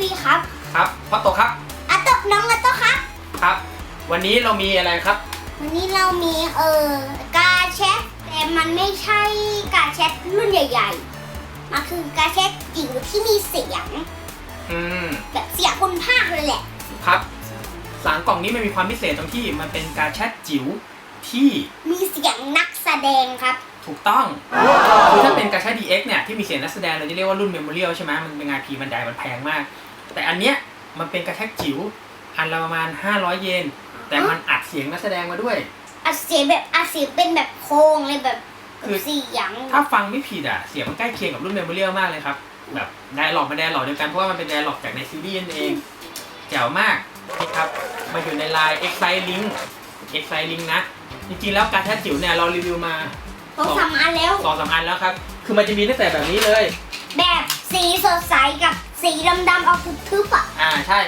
พ่อโตครับอะโตะน้องอะโตะครับ ครับ วันนี้เรามีอะไรครับ วันนี้เรามีเอ่อกาแชทแต่มันไม่ใช่กาแชทรุ่นใหญ่ๆมันคือกาแชทจิ๋วที่มีเสียงอืมแบบเสียงคนภาคเลยแหละครับสามกล่องนี้มันมีความพิเศษตรงที่มันเป็นการแชทจิ๋วที่มีเสียงนักแสดงครับ ถูกต้องคือถ้าเป็นการแชท DX เนี่ยที่มีเสียงนักแสดงเราจะเรียกว่ารุ่นเมมโมเรียลใช่ไหมมันเป็นงานพีมันไดมันแพงมาก แต่อันเนี้ยมันเป็นการแชทจิ๋วอันละประมาณ 500 เยน แต่มันอัดเสียงนักแสดงมาด้วย อัดเสียงแบบอัดเสียงเป็นแบบโครงเลยแบบคือเสียงถ้าฟังไม่ผิดอะ เสียงมันใกล้เคียงกับรุ่นเมมโมเรียลมากเลยครับ แบบไดร์ล็อกมาไดร์ล็อกเดียวกันเพราะว่ามันเป็นไดร์ล็อกจากในซีรีส์นั่นเองแจ๋วมากนี่ครับมาอยู่ในไลน์ Excite Link Excite Link นะ จริงๆแล้วการแชทจิ๋วเนี่ยเรารีวิวมาต้องทำอันแล้วสองสามอันแล้วครับ คือมันจะมีตั้งแต่แบบนี้เลย แบบสีสดใสกับ สีดำๆออกทึบๆอะ อ่าใช่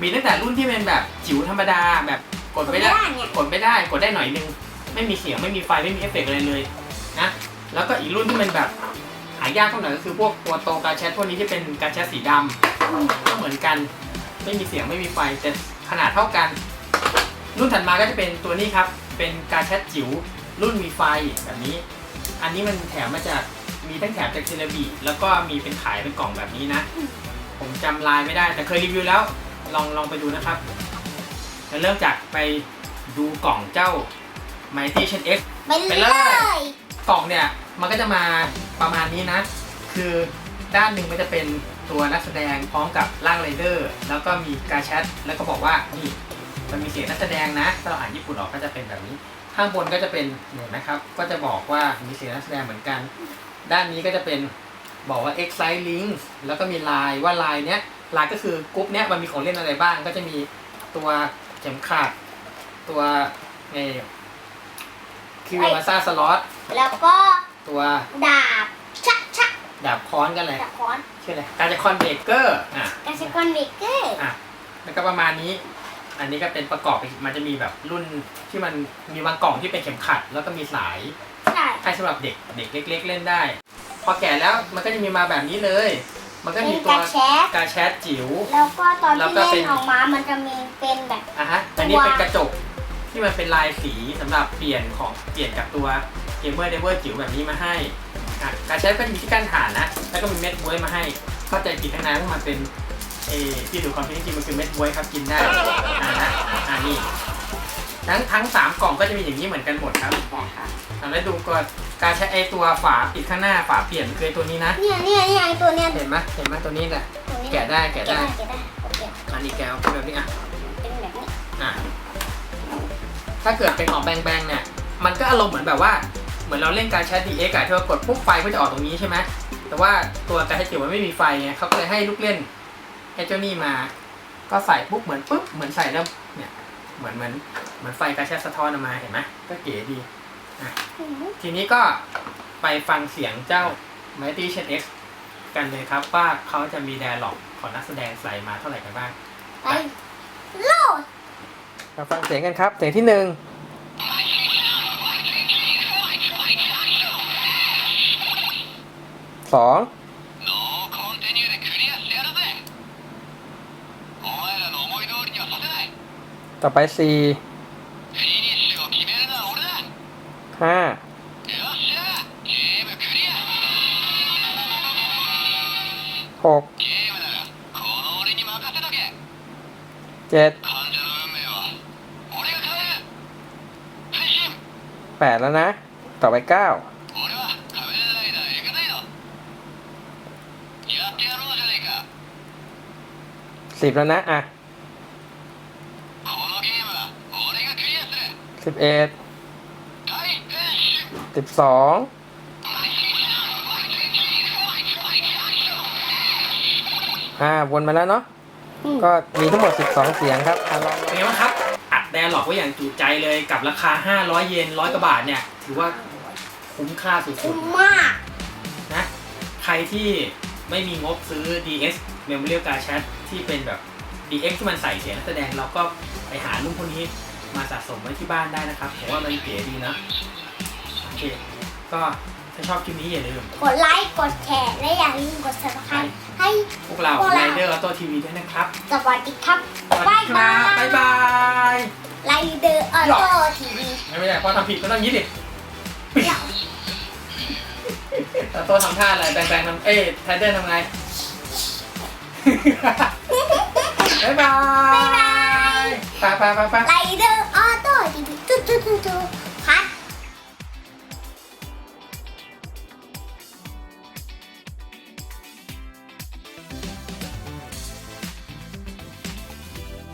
มีตั้งแต่รุ่นที่เป็นแบบจิ๋วธรรมดาแบบกดไม่ได้ กดไม่ได้เนี่ย กดไม่ได้ กดได้หน่อยนึง ไม่มีเสียง ไม่มีไฟ ไม่มีเอฟเฟกต์อะไรเลยนะ แล้วก็อีกรุ่นที่มันแบบหายากเท่าไหร่ก็คือพวกตัวโตการแชทพวกนี้ที่เป็นการแชทสีดำก็เหมือนกัน ไม่มีเสียง ไม่มีไฟ แต่ขนาดเท่ากัน รุ่นถัดมาก็จะเป็นตัวนี้ครับ เป็นการแชทจิ๋วรุ่นมีไฟแบบนี้ อันนี้มันแถมมาจาก มีทั้งแถมจากเทเลบีแล้วก็มีเป็นขายเป็นกล่องแบบนี้นะ ผมจำลายไม่ได้แต่เคยรีวิวแล้ว ลองลองไปดูนะครับจะเริ่มจากไปดูกล่องเจ้า Mighty Chen X ไปไปเลเลย ย กล่องเนี่ยมันก็จะมาประมาณนี้นะ คือด้านหนึ่งมันจะเป็นตัวนักแสดงพร้อมกับร่างไรเดอร์ แล้วก็มีการแชทแล้วก็บอกว่านี่มันมีเสียงนักแสดงนะถ้าเราอ่านญี่ปุ่นออกก็จะเป็นแบบนี้ ข้างบนก็จะเป็นเห็นนะครับ ก็จะบอกว่ามีเสียงนักแสดงเหมือนกัน ด้านนี้ก็จะเป็น บอกว่า Excite Link แล้วก็มีลายว่าลายเนี้ยลายก็คือกรุ๊ปเนี้ยมันมีของเล่นอะไรบ้าง ก็จะมีตัวเข็มขัดตัวไงคิวมาซาสล็อตแล้วก็ตัวดาบชักชักดาบค้อนกันเลยดาบค้อนชื่ออะไรการจะคอนเบเกอร์อะกาเซคอนเบเกอร์อะแล้วก็ประมาณนี้ อันนี้ก็เป็นประกอบไปมันจะมีแบบรุ่นที่มันมีบางกล่องที่เป็นเข็มขัด แล้วก็มีสายใช่ให้สำหรับเด็กเด็กเล็ก ๆ เล่นได้ พอแก่แล้วมันก็จะมีมาแบบนี้เลย มันก็เป็มีนตัวกาแชท การแชทจิ๋ว แล้วก็ตอนแล้วที่ก็เป็เล่นนออกมา มันจะมีเป็นแบบ อะฮะอันนี้เป็นกระจกที่มันเป็นลายสีสำหรับเปลี่ยนของเปลี่ยนจากตัวเกมเมอร์เดเวอร์จิ๋วแบบนี้มาให้อะการแชทก็จะมีที่กั้นฐานนะ แล้วก็มีเม็ดบวยมาให้ เข้าใจผิดทั้งนั้นว่ามันเป็นเออที่ดูความจริงจริงๆมันคือเม็ดบวยครับกินได้อ่านะอ่านี่ทั้งทั้งสามกล่องก็จะมีอย่างนี้เหมือนกันหมดครับอะแล้วดูก่อน การใช้ไอตัวฝาปิดข้างหน้าฝาเปลี่ยนคือไอ้ตัวนี้นะ เนี่ยเนี่ยเนี่ยไอตัวเนี้ยเห็นไหมเห็นไหมตัวนี้แหละตัวนี้แกะได้แกะแกะได้ได้แกะได้โอเคอันนี้แกะแบบนี้อะเป็นแบบนี้อะถ้าเกิดเป็นของแบงแบงเนี่ยมันก็อารมณ์เหมือนแบบว่าเหมือนเราเล่นการแชท DX อะที่ว่ากดปุ๊บไฟก็จะออกตรงนี้ใช่ไหมแต่ว่าตัวการแชทจิ๋วมันไม่มีไฟไงเขาก็เลยให้ลูกเล่นให้เจ้านี่มา ก็ใส่ปุ๊บเหมือนปุ๊บเหมือนใส่แล้วเนี่ยเหมือนเหมือนเหมือนไฟการแชทสะท้อนออกมาเห็นไหมก็เก๋ดีอืม ทีนี้ก็ไปฟังเสียงเจ้า Mighty Chen X กันเลยครับว่าเขาจะมีแดร์ล็อกของนักแสดงใส่มาเท่าไหร่กันบ้าง ไปโลดมาฟังเสียงกันครับ เสียงที่หนึ่งสองต่อไปสี่ห้า หกเจ็ดแปดแล้วนะ ต่อไปเก้าสิบแล้วนะ อะสิบเอ็ดสิบสอง อ่าวนมาแล้วเนาะอืม ก็มีทั้งหมด 12 เสียงครับอะลองเป็นไงบ้างครับ อัดแดร์หลอกไว้อย่างจุใจเลยกับราคา 500 เยนร้อยกว่าบาทเนี่ยถือว่าคุ้มค่าสุคุ้ดมมาก ๆนะ ใครที่ไม่มีงบซื้อ DS Memorial Card Chat ที่เป็นแบบ DX ที่มันใส่เสียงนักแสดงเราก็ไปหารุ่นพวกนี้มาสะสมไว้ที่บ้านได้นะครับผมว่ามันเก๋ดีนะ โอเค ก็ ถ้าชอบคลิปนี้อย่าลืม กดไลค์ กดแชร์ และอย่าลืมกด subscribe ให้ พวกเราพวกเราไรเด Rider Auto TV ด้วยนะครับสวัสดีครับสวัสดีครับบ๊ายบายไรเดอร์ออโต้ทีวีไม่ได้พอทำผิดก็ต้องยิ้ดดิแต่ตัวทำท่าอะไรแบงๆทำเอ้ยไทเดอร์ทำไง บ๊ายบายไปไปไปไปไรเดอร์